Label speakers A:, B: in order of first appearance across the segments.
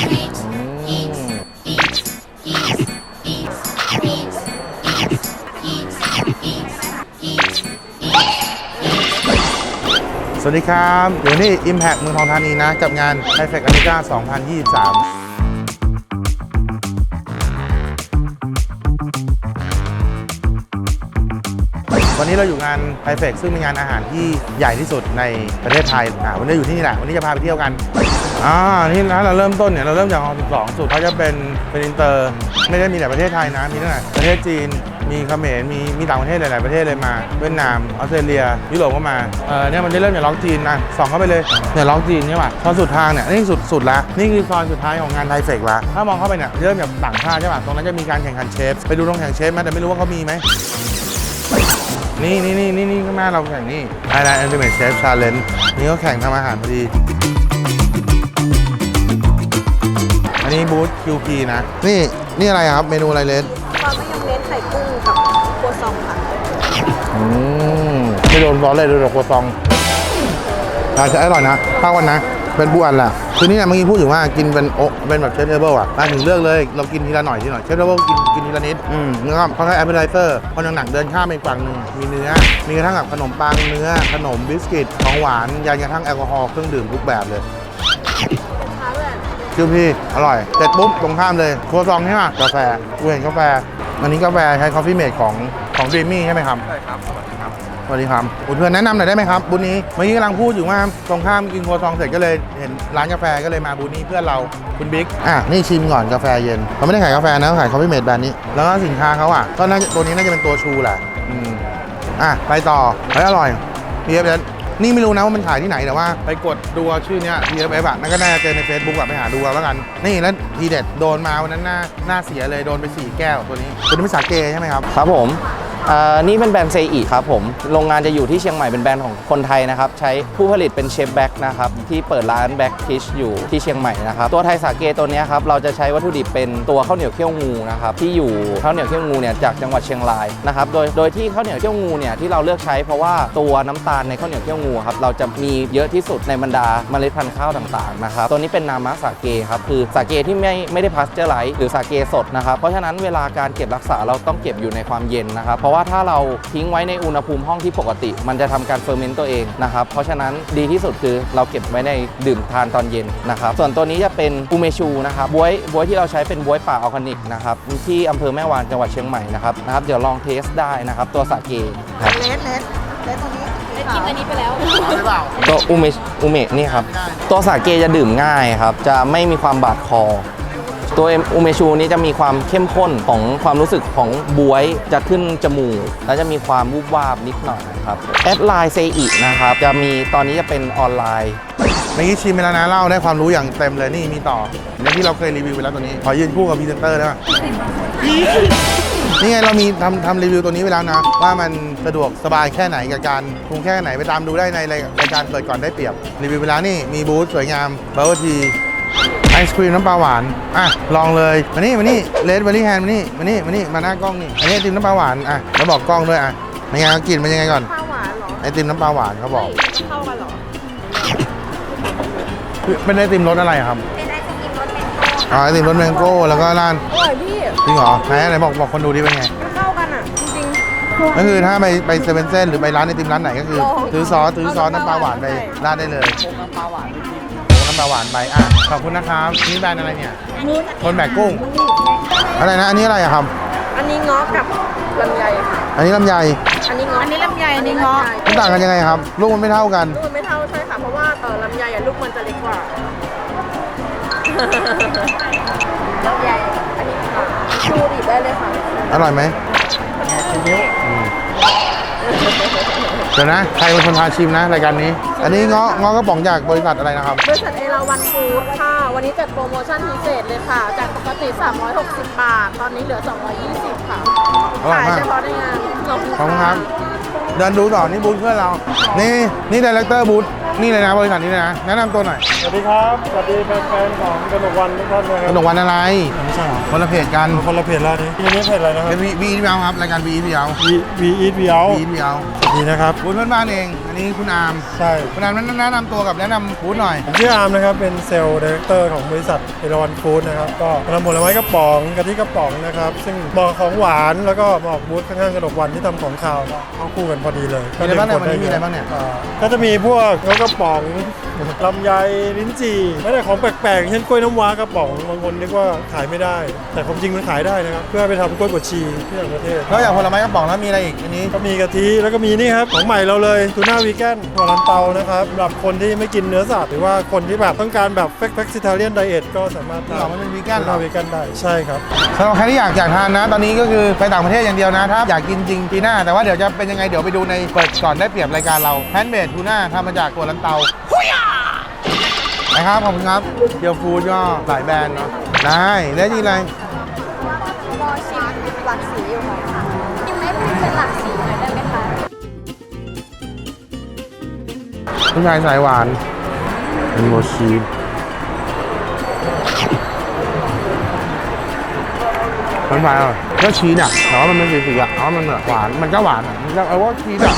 A: สวัสดีครับอยู่ที่ Impact เมืองทองธานีนะ กับงาน i f e c a m i c a 2023วันนี้เราอยู่งานไ i เฟกซึ่งเป็นงานอาหารที่ใหญ่ที่สุดในประเทศไทยอ่าวันนี้อยู่ที่นี่แหละ วันนี้จะพาไปเที่ยวกัน อ่า นี่นะเราเริ่มต้นเนี่ยเราเริ่มจากฮอ12สุดเขาจะเป็นเป็นอินเตอร์ ไม่ได้มีแต่ประเทศไทยนะมีตั้งแต่ประเทศจีน มีเขมร มีมีต่างประเทศหลาย ๆ ประเทศเลยมา เวียดนาม ออสเตรเลีย ยุโรปก็มา เออเนี่ยมันจะเริ่มจากล็อกจีนนะสองเข้าไปเลยเนี่ยล็อกจีนใช่ป่ะพอสุดทางเนี่ยนี่สุดสุดละ นี่คือซอยสุดท้ายของงานไทเฟกละ ถ้ามองเข้าไปเนี่ยเริ่มจากต่างชาติใช่ป่ะ ตรงนั้นจะมีการแข่งขันเชฟ ไปดูตรงแข่งเชฟไหมแต่ไม่รู้ว่าเขามีไหมนี่นี่นี่นี่นี่ข้างหน้าเราแข่งนี่ Thailand Ultimate Chef Challenge นี่ก็แข่งทำอาหารพอดี นนี้บูธ QP นะ นี่นี่อะไรครับ เมนูอะไรเลน
B: ปลามะยองเนสไข่กุ้งกับครัวซองค่ะ
A: อืมไม่โดนร้อนเลยโดนแต่ครัวซองอะจะอร่อยนะข้าวกันนะ เป็นบุอันแหละคือนี่เนี่ยเมื่อกี้พูดถึงว่ากินเป็นโอะเป็นแบบเชฟเทเบิลอะมาถึงเลือกเลย เรากินทีละหน่อยทีหน่อยเชฟเทเบิลกินกินทีละนิด อืมแล้วก็เขาให้แอปเปิลไเซอร์พอหนักๆเดินข้ามไปอีกฝั่งหนึ่งมีเนื้อ มีกระทั่งกับขนมปังเนื้อ ขนมบิสกิตของหวานยันกระทั่งแอลกอฮอล์เครื่องดื่มทุกแบบเลย
B: ท้า เลย
A: คิวพี่อร่อยเสร็จปุ๊บตรงข้ามเลยครัวซองใช่ไหมกาแฟกูเห็นกาแฟอันนี้กาแฟใช้คอฟฟี่เมดของของด e มี่ใช่ไหมครับใช่ครับสวัสดีครับสวัสดีครับคุณเพื่อนแนะนำหน่อยได้ไหมครับบูธนี้เมื่อกี้กำลังพูดอยู่ว่าตรงข้ามกินครัวซองเสร็จก็เลยเห็นร้านกาแฟก็เลยมาบูธนี้เพื่อนเราคุณบิ๊กอะนี่ชิมก่อนกาแฟเย็นเขาไม่ได้ขายกาแฟนะเขาขายคอฟฟี่เมดแบรนด์นี้แล้วก็สินค้าเขาอะก็น่าจะตัวนี้น่าจะเป็นตัวชูแหละอืมอะไปต่อเฮ้ยอร่อย PFS นี่ไม่รู้นะว่ามันขายที่ไหนแต่ว่า ไปกดดูชื่อเนี้ย TFF อะนั่นก็น่าจะเจอใน Facebook อะไปหาดูเอาแล้วกัน นี่แล้วทีเด็ดโดนมาวันนั้นหน้าหน้าเสียเลยโดนไป 4 แก้วตัวนี้ตัวนี้เป็นสาเกใช่ไหมครับ
C: ครับผม นี่เป็นแบรนด์เซอิครับผม โรงงานจะอยู่ที่เชียงใหม่เป็นแบรนด์ของคนไทยนะครับ ใช้ผู้ผลิตเป็นเชฟแบ็กนะครับ ที่เปิดร้านแบ็กพิชอยู่ที่เชียงใหม่นะครับ ตัวไทยสาเกตัวนี้ครับ เราจะใช้วัตถุดิบเป็นตัวข้าวเหนียวเขี้ยวงูนะครับ ที่อยู่ข้าวเหนียวเขี้ยวงูเนี่ยจากจังหวัดเชียงรายนะครับ โดยโดยที่ข้าวเหนียวเขี้ยวงูเนี่ยที่เราเลือกใช้เพราะว่าตัวน้ำตาลในข้าวเหนียวเขี้ยวงูครับเราจะมีเยอะที่สุดในบรรดาเมล็ดพันธุ์ข้าวต่างๆนะครับ ตัวนี้เป็นนามะสาเกครับคือสาเกที่ไม่ไม่ได้พาสเจอร์ไลท์หรือสาเกสดนะครับเพราะฉะนั้นเวลาการเก็บรักษาเราต้องเก็บอยู่ในความเย็นนะครับเพะว่าถ้าเราทิ้งไว้ในอุณหภูมิห้องที่ปกติ มันจะทำการเฟอร์เมนต์ตัวเองนะครับ เพราะฉะนั้นดีที่สุดคือเราเก็บไว้ในดื่มทานตอนเย็นนะครับ ส่วนตัวนี้จะเป็นอูเมชูนะครับบวยบวยที่เราใช้เป็นบวยป่าออร์แกนิกนะครับที่อำเภอแม่วางจังหวัดเชียงใหม่นะครับนะครับเดี๋ยวลองเทสได้นะครับ ตัวสาเกครับ
B: เลสเลสเลสตัวนี้
D: เล็กกินอันนี้ไปแล้ว
A: เอาหรือเปล่า
C: ตัวอูเมชอูเมะนี่ครับตัวสาเกจะดื่มง่ายครับจะไม่มีความบาดคอ ตัวอูเมชูนี้จะมีความเข้มข้นของความรู้สึกของบวยจะขึ้นจมูก แล้วจะมีความวูบวาบนิดหน่อยครับแอดไลน์เซอินะครับ จะมีตอนนี้จะเป็นออนไลน์
A: เมื่อกี้ชิมไปแล้วนะเล่าได้ความรู้อย่างเต็มเลยนี่มีต่อในที่เราเคยรีวิวไปแล้วตัวนี้ ขอยืนคู่กับพรีเซนเตอร์ได้ไหมนี่ไงเรามีทำทำรีวิวตัวนี้ไปแล้วนะ ว่ามันสะดวกสบายแค่ไหนกับการปรุงแค่ไหนไปตามดูได้ในรายการเปิดก่อนได้เปรียบรีวิวไปแล้วนี่มีบูธสวยงามเบอร์ที ไอศครีมน้ำปลาหวาน อะ ลองเลย มานี่ มานี่เลดเบอร์รี่แฮนด์มานี่ มานี่ มานี่ มาหน้ากล้องนี่ อันนี้ไอติมน้ำปลาหวาน อะ แล้วบอกกล้องด้วย อะเป็นไงกลิ่นเป็นยังไงก่อน
B: ข้าวหวานเหรอ
A: ไอติมน้ำปลาหวานเขาบอก
B: เข้ากันเหรอ
A: เป็นไอติมรสอะไรครับ
B: เป็นไอศกรีมรสเมนโต้
A: อ๋อไอติมรสแมงโก้แล้วก็ร้าน
B: อร่อยพี่
A: จริงเหรอไหนไหนบอกบอกคนดูดิเป็นไง
B: มันเข้ากันอะ จริง
A: ก็คือถ้าไปไปเซเว่นเซนหรือไปร้านไอติมร้านไหนก็คือ
B: ลอง
A: ซื้อซอสซื้อซอส
B: เอาน้ำ
A: น้ำปลาหวานไป
B: ใช่
A: ราดได้เลยน้ำปลาหวานน้ำ ปลาหวานไปอะขอบคุณนะครับนี่แบรนด์อะไรเนี่ย คนแบกกุ้ง อะไรนะ อันนี้อะไรอะครับ
B: ๆอันนี้เงาะกับลำไยค่ะ
A: อันนี้ลำไย
B: อันนี้เงาะอันนี้ลำไยอันนี้เงาะ
A: มันต่างกันยังไงครับ ลูกมันไม่เท่ากัน
B: ลูกมันไม่เท่าใช่ค่ะ เพราะว่าเออลำไยอะลูกมันจะเล็กกว่าลำไยอันนี้ค่ะชูดิบได้เลยค่ะ
A: อร่อยไหมอืม เดี๋ยวนะ ใครเป็นคนพาชิมนะรายการนี้ อันนี้เงาะเงาะกระป๋องจากบริษัทอะไรนะครับ
B: บริษัทเอราวันฟู้ดค่ะ วันนี้จัดโปรโมชั่นพิเศษเลยค่ะ จากปกติ 360 บาท ตอนนี้เหลือ 220 ค่ะ
A: อร่อย
B: ขาย
A: มาก
B: เฉพาะในงานขอบคุณ
A: ขอบคุณค
B: ค่ะ
A: รับเดินดูต่อนี่บูธเพื่อนเรา นี่นี่ดีเลกเตอร์บูธนี่เลยนะบริษัทนี้เลยนะแนะนำตัวหน่อย
D: สวัสดีครับ สวัสดีแฟนๆของกนกวันทุกท่านนะค
A: ข
D: รับ
A: นมวันอะไร
D: ไม่ใช่เหรอ
A: คนละเพจกัน
D: คนละเพจแล้วนี่ทีนี้เพจอะไรนะครับ
A: เป็นวีวีพีเอาครับรายการวีพีเอา
D: V V Eat V Out
A: วีพีเอา
D: สวัสดีนะครับ
A: บูธเพื่อนบ้านเอง อันนี้คุณอาร์ม
D: ใช่
A: คุณอาร์มแนะนำตัวกับแนะนำบูธหน่อย
D: ผมชื่ออาร์มนะครับเป็นเซลล์ดีเรคเตอร์ของบริษัทเอราวันฟู้ดนะครับก็ทำผลไม้กระป๋องกะทิกระป๋องนะครับซึ่งเหมาะของหวานแล้วก็เหมาะบูธข้างๆกระดกวันที่ทำของคาวก็เข้าคู่กันพอดีเลย
A: มีอะไรบ้างเนี่ย
D: ก็
A: วันนี้มีอะไร
D: ด้
A: บ้างเนี่ย
D: อ่าก็จะมีพวกนกกระป๋องลำไยลิ้นจี่ไม่ได้ของแปลกๆเช่นกล้วยน้ำว้ากระป๋องบางคนนึกว่าขายไม่ได้ แต่ความจริงมันขายได้นะครับเพื่อไปทำกล้วยบดชีที่ต่างประเทศ
A: นอกจากผลไม้กระป๋องแล้วมีอะไรอีกอันนี้
D: ก็มีกะทิแล้วก็มีนี่ครับของใหม่เราเลยทูน่าวีแกนหัวลันเตานะครับสำหรับคนที่ไม่กินเนื้อสัตว์หรือว่าคนที่แบบต้องการแบบเฟกเฟกซิทาเลียนไดเอทก็สามารถ
A: หรอมันเป็นวีแกน
D: ทู
A: เหรอ
D: น่าวีแกนได้ใช่ครับ
A: สำหรับใครที่อยากอยากทานนะ ตอนนี้ก็คือไปต่างประเทศอย่างเดียวนะถ้าอยากกินจริงปีหน้า แต่ว่าเดี๋ยวจะเป็นยังไง เดี๋ยวไปดูในเปิดก่อนได้เปรียบรายการเราแฮนด์เมดทูน่าทำมาจากตัวลันเตา นะครับ ขอบคุณครับเดียวฟูดก็หลายแบรนด์เนาะได้แล้วนี่อะไร
E: รอชิมหลักสีอยู่ค่ะชิมให้เป็นหลักสีหน่อยได้ไหมคะ
A: ผู้ชายสายหวานเป็นโมชีสมันหวานอะก็ชีสอะแต่ว่ามันเป็นสีๆอะแต่ว่ามันแบบหวาน มันก็หวานอะมันก็เอาว่าชีสอะ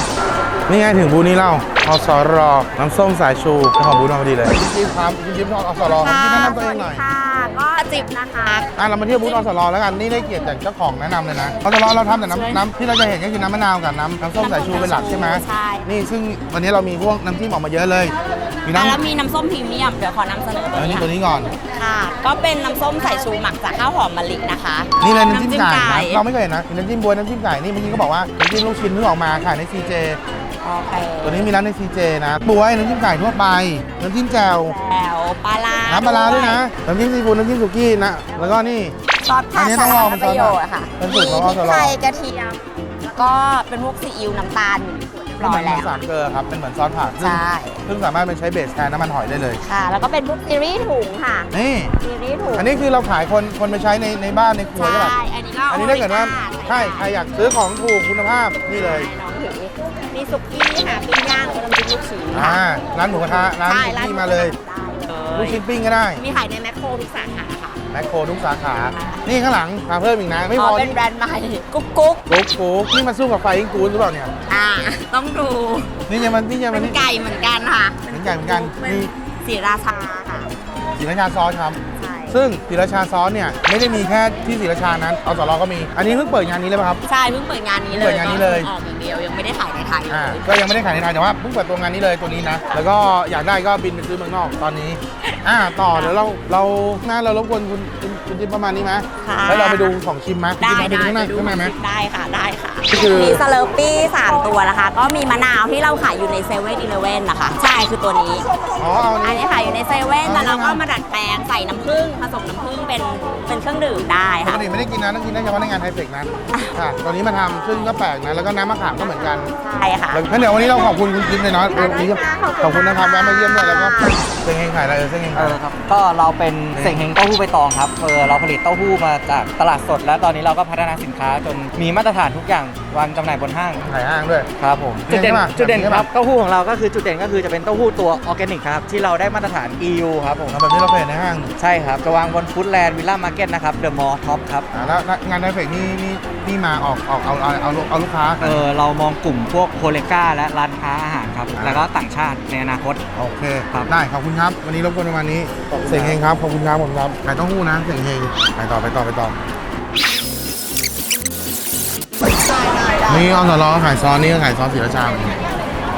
A: นี่ไงถึงบูธนี้เล่าอสรอน้ำส้มสายชูเจ้าของบูธมาพอดีเลยคุณจิ๊บครับคุณจิ๊บอสรครับคุณจิ๊บแนะนำตัวเองหน่อย
E: ค่ะก็จิบนะคะ
A: อะเรามาเที่ยวบูธอสรแล้วกันนี่ได้เกียรติจากเจ้าของแนะนำเลยนะอสรเราทำแต่น้ำน้ำที่เราจะเห็นก็คือน้ำมะนาวกับน้ำน้ำส้มสายชูเป็นหลักใช่ไหม
E: ใช่
A: นี่ซึ่งวันนี้เรามีพวกน้ำจิ้มออกมาเยอะเลยมี
F: แล้ว
A: น้ำ
F: มีน้ำส้มพรีเมียมเดี๋ยวขอนำเสนอตัว
A: อันนี้
F: นี้
A: ตัว
F: ค่ะ
A: นี้ก่อน
F: ค่ะ ก็เป็นน้ำส้มสายชูหมักจากข้าวหอมมะลินะคะ
A: นี่เลยน้ำจิ้มไก่นะเราไม่เคยเห็นนะมีน้ำจิ้มบวยน้ำจิ้มไก่นี่เมื่อกี้เขาบอกว่าน้ำจิ้มลูกชิ้นเพิ่งออกมาขายใน CJ
F: โอ เค
A: ตัวนี้มีร้านใน CJ นะบวยน้ำจิ้มไก่ทั่วไป น้ำจิ้มแจ่ว
F: แล้วปลาร้า
A: น้ำปลาร้าด้วยนะ น้ำจิ้มซีฟู้ดน้ำจิ้มสุกี้นะ แล้วก็นี่
F: ซอส
A: อั
F: ผั
A: น
F: ด
A: นี้
F: สา
A: ต้องลอง
F: ร
A: เป็น
F: ป
A: ซอส
F: ระโยชน์อะค่ะ
A: เป็นสู
F: มี
A: ตรของ
F: พริก
A: อสร
F: ไทยกระเทียมแล้วก็เป็นพวกซีอิ๊วน้ำตาลเรียบร้อย
A: มัน
F: แล้ว
A: สามเกลือครับเป็นเหมือนซอสผัดซึ่ง
F: ใช่
A: ซึ่งสามารถเป็นใช้เบสแทนน้ำมันหอยได้เลย
F: ค่ะ แล้วก็เป็นพวกซีรีส์ถุงค่ะ
A: นี่
F: ซีรีส์ถุง
A: อันนี้คือเราขายคนคนไปใช้ในในบ้านในครัว
F: ใช่
A: ใช่ปะ
F: อันนี้ก็
A: อันนี้ถ้าเกิดว่า
F: โอริ
A: ใช่ใครอยากซื้อของถูกคุณภาพนี่เลย
F: ใช่น้องถือมีสุกี้ค่ะปิ้งย่างแล้วก็น้ำจิ้มลูกชิ้น
A: อ่า
F: ค่ะ
A: ร้านหมูกระทะร้าน
F: ใช่
A: สุ
F: ร้าน
A: กี้มาเลย
F: ได้
A: ลูกชิ้นปิ้งก็ได้
F: มีขายในแมคโครทุกสาขาค่ะ
A: แมคโครทุกสาขา นี่ข้างหลังมาเพิ่มอีกนะ ไม่
F: อ๋
A: พ
F: อ
A: อ
F: เป็น
A: นี่
F: แบรนด์ใหม่ กุ๊กกุ๊ก
A: กุ๊กกุ๊กนี่มาสู้กับไฟอิงกูนหรือเปล่าเนี่ย
F: อ่า ต้องดู
A: นี่ยังมันนี่ยัง
F: เป็
A: มัน
F: น
A: นี่
F: ไก่เหมือนกันค่ะ
A: เป็นไก่เหมือนกัน
F: เป็น
A: มี
F: สีราชาค่ะ
A: ศรีราชาซอสครับ
F: ใช่
A: ซึ่งศรีราชาซอสเนี่ยไม่ได้มีแค่ที่ศรีราชานั้นอสรก็มี อันนี้เพิ่งเปิดงานนี้เลยป่ะครับ
F: ใช่ เพิ่งเปิดงานนี้เลย
A: เปิดงานนี้เลย
F: ก็ออกอย่างเดียวยังไม่ได้ขายในไทยเล
A: อ่ายก็ยังไม่ได้ขายในไทยแต่ว่าเพิ่งเปิดตัวงานนี้เลยตัวนี้นะ แล้วก็อยากได้ก็บินไปซื้อเมืองนอกตอนนี้ อ่าต่อเดี๋ยวเราเราหน้าเรารบกวนคุณคุณคุณจิ๊บประมาณนี้ไหม
F: ค่ะ
A: แล้วเราไปดูของชิมไหม
F: ได้
A: ไปดู
F: ได้
A: ข้างใน
F: เดี๋ยวดู
A: ข้างในไหม
F: ได้ค่ะได้ค่ะ
A: ก็คือ
F: มีสเลอร์ปี้3ตัวนะคะ ก็มีมะนาวที่เราขายอยู่ในเซเว่นอีเลเว่นนะคะ ใช่คือตัวนี้
A: อ๋อเอาอัน
F: อัน
A: นี้
F: นี้ขายอยู่ในเซเว่น
A: อ๋อ
F: แต่เราก็มาดัดแปลงใส่น้ำผึ้งผสมน้ำผึ้งเป็นเป็นเครื่องดื่มได้
A: ปก
F: ค่ะ
A: ติไม่ได้กินนะต้องกินได้เฉพาะในงานไทเฟกนะค่ะตอนนี้มาทำซึ่งก็แปลกนะแล้วก็น้ำมะขามก็เหมือนกัน
F: ใช่ค่ะ
A: แล้วงั้นเดี๋ยววันนี้เราขอบคุณคุณจิ๊บเลยเนาะเออวันนี้ขอบคุณนะครับแวะมาเยี่ยมด้วยแล้วก็เซ็งเฮงขายอะไรเออเซ็งเฮง
C: เอ
A: ขาย
C: อครับก็เราเป็นเส่งเฮงเต้าหู้ใบตองครับเออเราผลิตเต้าหู้มาจากตลาดสด แล้วตอนนี้เราก็พัฒนาสินค้าจนมีมาตรฐานทุกอย่างวางจำหน่ายบนห้าง
A: ขายห้างด้วย
C: ครับผม
A: เรี
C: จุ
A: ย
C: ด
A: น
C: เด่น
A: ใช่ปะ
C: จุดเด่น
A: แบบนี้
C: ค
A: ใช่ปะ
C: รับเต้าหู้ของเราก็คือจุดเด่นก็คือจะเป็นเต้าหู้ตัวออร์แกนิกครับที่เราได้มาตรฐาน EU ครับผม
A: เอาแบบนี้เราเคยเห็นในห้าง
C: ใช่ครับจะวางบนฟู้ดแลนด์วิลล่ามาร์เก็ตนะครับเดอะมอลล์ท็อปครับ
A: อ่าแล้วงานไทเฟกนี่นี่นี่มาออกออกเอาเอาเอาเอาลูกค้า
C: เออเรามองกลุ่มพวกโคเลกาและร้านค้าอาหารครับ
A: อ่า
C: แล้วก็ต่างชาติในอนาคต
A: โอเค
C: ครับ
A: ได้ขอบคุณครับ วันนี้รบกวนประมาณนี้เซ็งเฮงครับ ขอบคุณครับผมครับขายเต้าหู้นะเซ็งเฮงไปต่อไปต่อไปต่อ นี่อสรขายซอสนี่ก็ขายซอสสีราชาเหมือนกัน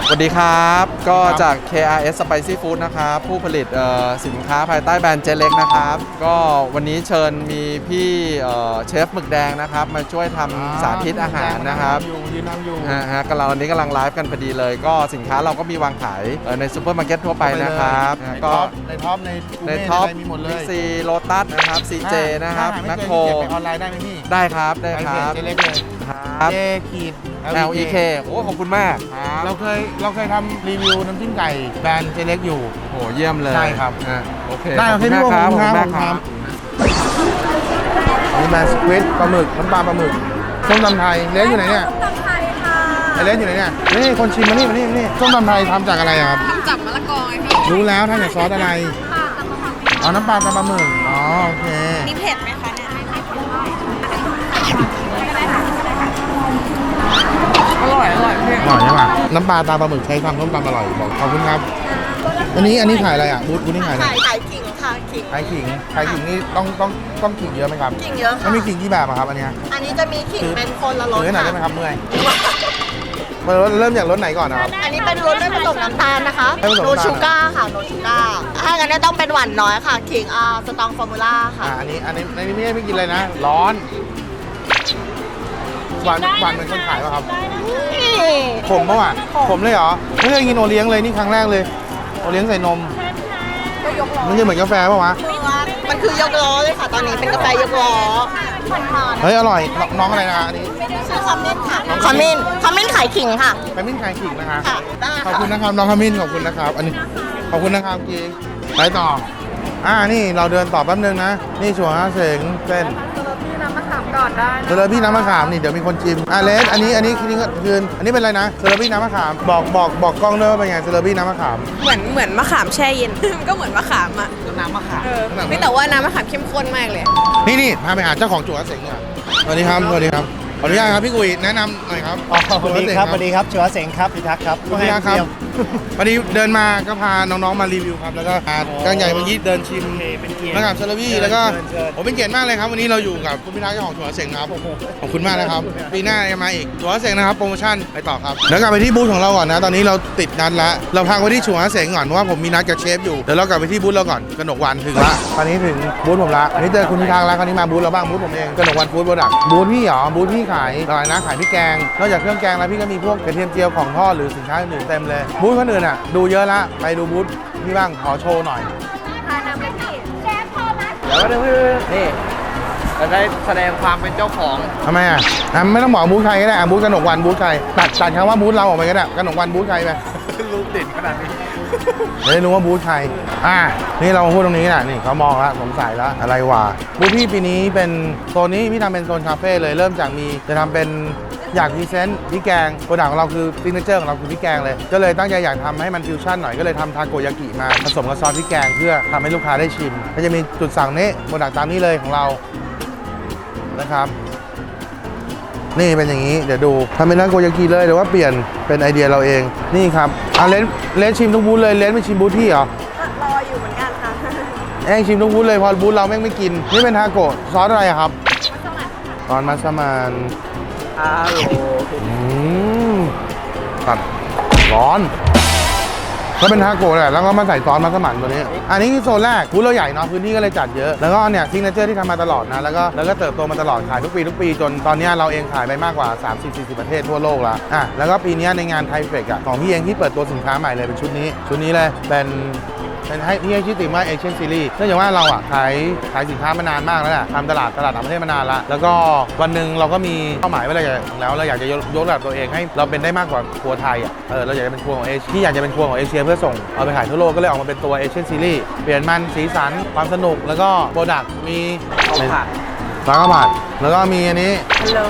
G: สวัสดีครับ ก็
A: ครับ
G: จาก KRS Spicy Food นะครับ ผู้ผลิตเอ่อสินค้าภายใต้แบรนด์เจเล็กนะครับ ก็วันนี้เชิญมีพี่เอ่อเชฟหมึกแดงนะครับ มาช่วยทำสาธิตอาหารนะครับ
A: อยู่ยืนทำอยู่
G: ฮะฮะกำลังวันนี้กำลังไลฟ์กันพอดีเลย ก็สินค้าเราก็มีวางขายเอ่อในซูเปอร์มาร์เก็ตทั่วไปนะครับ
A: ใน
G: ก็
A: ท็อปในท็อปในกู
G: ใน
A: เม่
G: ท็อปะ
A: ไรมีหมดเลย
G: ซีโลตัสนะครับ CJ นะครับ
A: ถ้าหา
G: แม
A: ไม่
G: ค
A: เจอ
G: โคร
A: นี่เก็บไปออนไลน์ได้ไหมพี่
G: ได้ครับได้ครับ
A: ไปเพจเจเล็กเลย
G: ครับ
A: เจขีด
G: LEK โอ้ขอบคุณมาก
A: เราเคยเราเคยทำรีวิวน้ำจิ้มไก่แบรนด์เจเล็กอยู่
G: โอ้เยี่ยมเลย
A: ใช่ครับ
G: อะโอเค
A: ได้
G: ข
A: โอ
G: อบ
A: เค
G: คุณ
A: พี่
G: มาก
A: โบ
G: ครับ
A: ข
G: ข
A: อ
G: อ
A: บบคุ
G: คุณณ
A: ค
G: มา
A: รั
G: ก
A: บ
G: ครับ
A: นี่แบรนด์สควิดปลาหมึกน้ำปลาปลาหมึกส้มตำไทยเลี้ยงอยู่ไหนเนี่ย
E: ต้มตำไทยค่ะ
A: ไอเลนอยู่ไหนเนี่ยนี่คนชิมมานี่มานี่มานี่ส้มตำไทยทำจากอะไรอะครับทำจากมะละกอไงพี่รู้แล้วทำจากซอสอะไรอ๋อน้ำปลาตำปลาหมึกอ๋อโอเค
F: นี่เผ็ดไหมคะ
A: ใช่ปะน้ำปลาตาปลาหมึกใช้ทำส้มตำอร่อยบอกขอบคุณครับ อันนี้อันนี้ขายอะไรอะบูธบูธนี่ขายอะไร
B: ขายขายขิงค่ะขิง
A: ขายขิงขายขิงนี่ต้องต้องต้องขิงเยอะไหมครับ
B: ขิงเยอะ
A: มั
B: ค่ะ
A: นมีขิงกี่แบบอะครับอันเนี้ย
B: อันนี้จะมีขิงเป็นคนละรส
A: ถือให้หน่อยได้ไหมค
B: ค่ะ
A: รับเมื่อยมาเริ่มจากรสไหนก่อนนะครับ
B: อันนี้เป็นรสไม่ผสมน้ำตาลนะคะ
A: ไม่ผสม
B: โน
A: น้ำตาล
B: ชูก้าค่ะโนชูก้าถ้างั้นเนี่ยต้องเป็นหวานน้อยค่ะขิงอ่าสตองฟอร์มูล่าค่ะ
A: อ่าอันนี้อันนี้อันนี้ไม่ได้ไม่กินเลยนะ ร้อน หวานหวานเหมือนคนขายป่ะครับ ผมป่ะวะผมเลยเหรอไม่เคยกินโอเลี้ยงเลยนี่ครั้งแรกเลย โอเลี้ยงใส่นมมันจะเหมือนกาแฟป่ะวะ
B: มันคือยกล้อเลยค่ะตอนนี้เป็นกาแฟยกล้อ
A: เฮ้ยอร่อยนน้องอะไรนะอันนี้
B: ชื่อคอมเมนต์ค่ะคอมเมนต์คอมเมนต์ขายขิงค่ะ
A: ไปมิ้นขายขิงนะคะ
B: ค่ะได้
A: ขอบ
B: ค่ะ
A: คุณนะครับน้องขมิ้นขอบคุณนะครับ อันนี้ขอบคุณนะครับกีไปต่อ อ่านี่เราเดินต่อแป๊บนึงนะ นี่ชัวร์ฮะเสงเส้น
B: พี่น้ำมะขาม ก่อนได้
A: เซเลบี้น้ำมะขามนี่เดี๋ยวมีคนชิมอะเลสอันนี้อันนี้คือคืออันนี้เป็นอะไรนะเซเลบี้น้ำมะขามบอกบอกบอกกล้องด้วยว่าเป็นไงเซเลบี้น้ำมะขาม
H: เหมือนเหมือนมะขามแช่เย็น มันก็เหมือนมะขามอะ
A: น้ำมะขาม
H: เออไม่แต่ว่าน้ำมะขามเข้มข้นมากเลย
A: นี่นี่พาไปหาเจ้าของจั่วเสงอะสวัสดีครับสวัสดีครับข ออนุญาตครับพี่กุยแนะนำหน่อยครับ
I: อ๋อสวัสดีครับสวัสดีครับชัวเสงครับพิทักษ์ครับ
A: สวัสดีครับพอดีเดินมาก็พาน้องๆมารีวิวครับแล้วก็พาก้างใหญ่เมื่อกี้เดินชิม
I: เป็นเกียรติ
A: มะขามเซเลบี้แล้วก็
I: เชิญเชิญ
A: ผมเป็นเกียรติมากเลยครับวันนี้เราอยู่กับคุณพิทักษ์เจ้าของจั่วเสงนะครับขอบคุณมากนะครับปีหน้าจะมาอีกจั่วเสงนะครับโปรโมชั่นไปต่อครับเดี๋ยวกลับไปที่บูธของเราก่อนนะตอนนี้เราติดนัดแล้วเราพักไว้ที่จั่วเสงก่อนเพราะว่าผมมีนัดกับเชฟอยู่เดี๋ยวเรากลับไปที่บูธเราก่อนกนกวันถึงละตอนนี้ถึงบูธผมละอันนี้เจอคุณพิทักษ์แล้วคราวนี้มาบูธเราบ้างบูธผมเองกนกวันฟู้ดโปรดักต์บูธพี่เหรอบูธพี่ขายอะไรนะขายพริกแกง นอกจากเครื่องแกงแล้วพี่ก็มีพวกกระเทียมเจียวของทอดหรือสินค้าอื่นๆเต็มเลยบูธคนอื่นอะดูเยอะละไปดูบูธพี่บ้างขอโชว์หน่อย
C: เดี๋ยวก็ได้นี่จะได้แสดงความเป็นเจ้าของ
A: ทำไมอะอะไม่ต้องบอกบูธใครก็ได้อะบูธกนกวันบูธใครตัดตัดคำว่าบูธเราออกไปก็ได้กนกวันบูธใครไป
C: รูปติดขนาดนี้
A: จะได้รู้ว่าบูธใคร อะ นี่เราพูดตรงนี้นะนี่เขามองแล้วสงสัยแล้วอะไรวะบูธพี่ปีนี้เป็นโซนนี้พี่ทำเป็นโซนคาเฟ่เลยเริ่มจากมีจะทำเป็นอยากพรีเซนต์พริแกงโปรดักต์ของเราคือซิกเนเจอร์ของเราคือพริแกงเลย ก็เลยตั้งใจอยากทำให้มันฟิวชั่นหน่อย ก็เลยทำทาโกยากิมาผสมกับซอสพริแกงเพื่อทำให้ลูกค้าได้ชิมก็จะมีจุดสั่งนี้โปรดักต์ตามนี้เลยของเรานะครับ นี่เป็นอย่างนี้ เดี๋ยวดูทำเป็นร้านโกยากิเลยหรือว่าเปลี่ยนเป็นไอเดียเราเอง นี่ครับอะเลนเลนชิมทุกบูธเลยเลนไม่ชิมบูธพี่เหรอ
H: รออยู่เหมือนกันค่ะ
A: แองชิมทุกบูธเลยเพอบูธเราแม่งไม่กิน นี่เป็นทาโกะซอสอะไรอะครับซอสมัสมั่น
C: อ้าว
A: อืมตัดร้อน ก็เป็นทาโกะแหละแล้วก็มาใส่ซอสมัสมั่นตัวนี้ อันนี้คือโซนแรกบูธเราใหญ่เนาะพื้นที่ก็เลยจัดเยอะ แล้วก็เนี่ยซิงเนเจอร์ที่ทำมาตลอดนะ แล้วก็แล้วก็เติบโตมาตลอดขายทุกปีทุกปีจนตอนเนี้ยเราเองขายไปมากกว่า 30-40 ประเทศทั่วโลกละอะแล้วก็ปีนี้ในงานไทเฟกอะของพี่เองที่เปิดตัวสินค้าใหม่เลยเป็นชุดนี้ ชุดนี้เลยเป็น เป็นให้ที่ให้ชื่อติมว่าเอเชียนซีรีส์เนื่องจากว่าเราอะขายขายสินค้ามานานมากแล้วแหละทำตลาดตลาดต่างประเทศมานานละแล้วก็วันหนึ่งเราก็มีเป้าหมายไว้แล้วแล้วเราอยากจะยกยกระดับตัวเองให้เราเป็นได้มากกว่าครัวไทยอะเออเราอยากจะเป็นครัวของเอเชียที่อยากจะเป็นครัวของเอเชียเพื่อส่งเอาไปขายทั่วโลกก็เลยออกมาเป็นตัวเอเชียนซีรีส์เปลี่ยนมันสีสันความสนุกแล้วก็โปรดักต์มี
C: เอาผัด
A: แล้วก็ผัดแล้วก็มีอันนี้
H: ฮัลโหล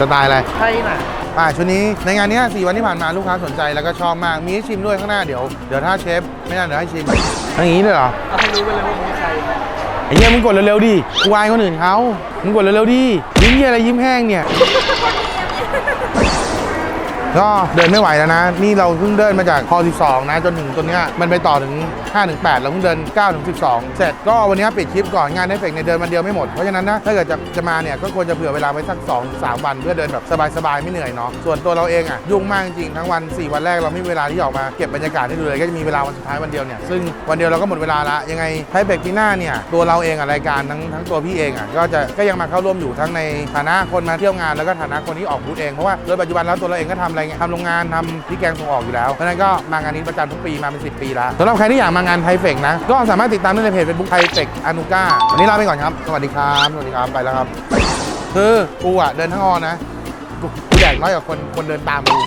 A: สไตล์อะไร
C: ใช่น่ะ
A: อ่าชุดนี้ในงานเนี้ย4วันที่ผ่านมาลูกค้าสนใจแล้วก็ชอบมาก มีให้ชิมด้วยข้างหน้าเดี๋ยวเดี๋ยวถ้าเชฟไม่นานเดี๋ยวให้ชิมอย่างนี้เลยเหรอ
C: เอาให้รู้ไปเลยว่ามีใคร
A: ไอ้เหี้ยมึงกดเร็วๆดิกูอายคนอื่นเขามึงกดเร็วๆดิยิ้มเหี้ยอะไรยิ้มแห้งเนี่ย ก็เดินไม่ไหวแล้วนะ นี่เราเพิ่งเดินมาจากคอ12 นะ จนถึงตัวเนี้ยมันไปต่อถึง5ถึง8เราเพิ่งเดิน9ถึง12 เสร็จก็วันนี้ปิดคลิปก่อนงานเอฟเฟกในเดินวันเดียวไม่หมด เพราะฉะนั้นนะถ้าเกิดจะจะมาเนี่ยก็ควรจะเผื่อเวลาไว้สัก2 3 วัน เพื่อเดินแบบสบายๆไม่เหนื่อยเนาะส่วนตัวเราเองอะยุ่งมากจริงทั้งวัน 4 วันแรกเราไม่มีเวลาที่ออกมาเก็บบรรยากาศให้ดูเลยก็จะมีเวลาวันสุดท้ายวันเดียวเนี่ยซึ่งวันเดียวเราก็หมดเวลาละยังไงไทเบกปีหน้าเนี่ยตัวเราเองอะรายการทั้งทั้งตัวพี่เองอะก็จะก็ยังมาเข้าร่วมอยู่ทั้งในฐานะคนมาเที่ยวงานแล้วก็ฐานะคนที่ออกบูธเองเพราะว่าโดยปัจจุบันแล้วตัวเราเองก็ทำอะไรเงี้ยทำโรงงานทำพริกแกงส่งออกอยู่แล้วเพราะฉะนั้นก็มางานนี้ประจำทุกปีมาเป็น 10 ปีแล้วสำหรับใครที่อยากมางานไทเฟกนะ ก็สามารถติดตามได้ในเพจเฟซบุ๊กไทเฟกอนุก้าวันนี้ลาไปก่อนครับ สวัสดีครับ สวัสดีครับ ไปแล้วครับ คือกูอะเดินทั้งออนนะ กูกูแดกน้อยกว่าคนคนเดินตามกู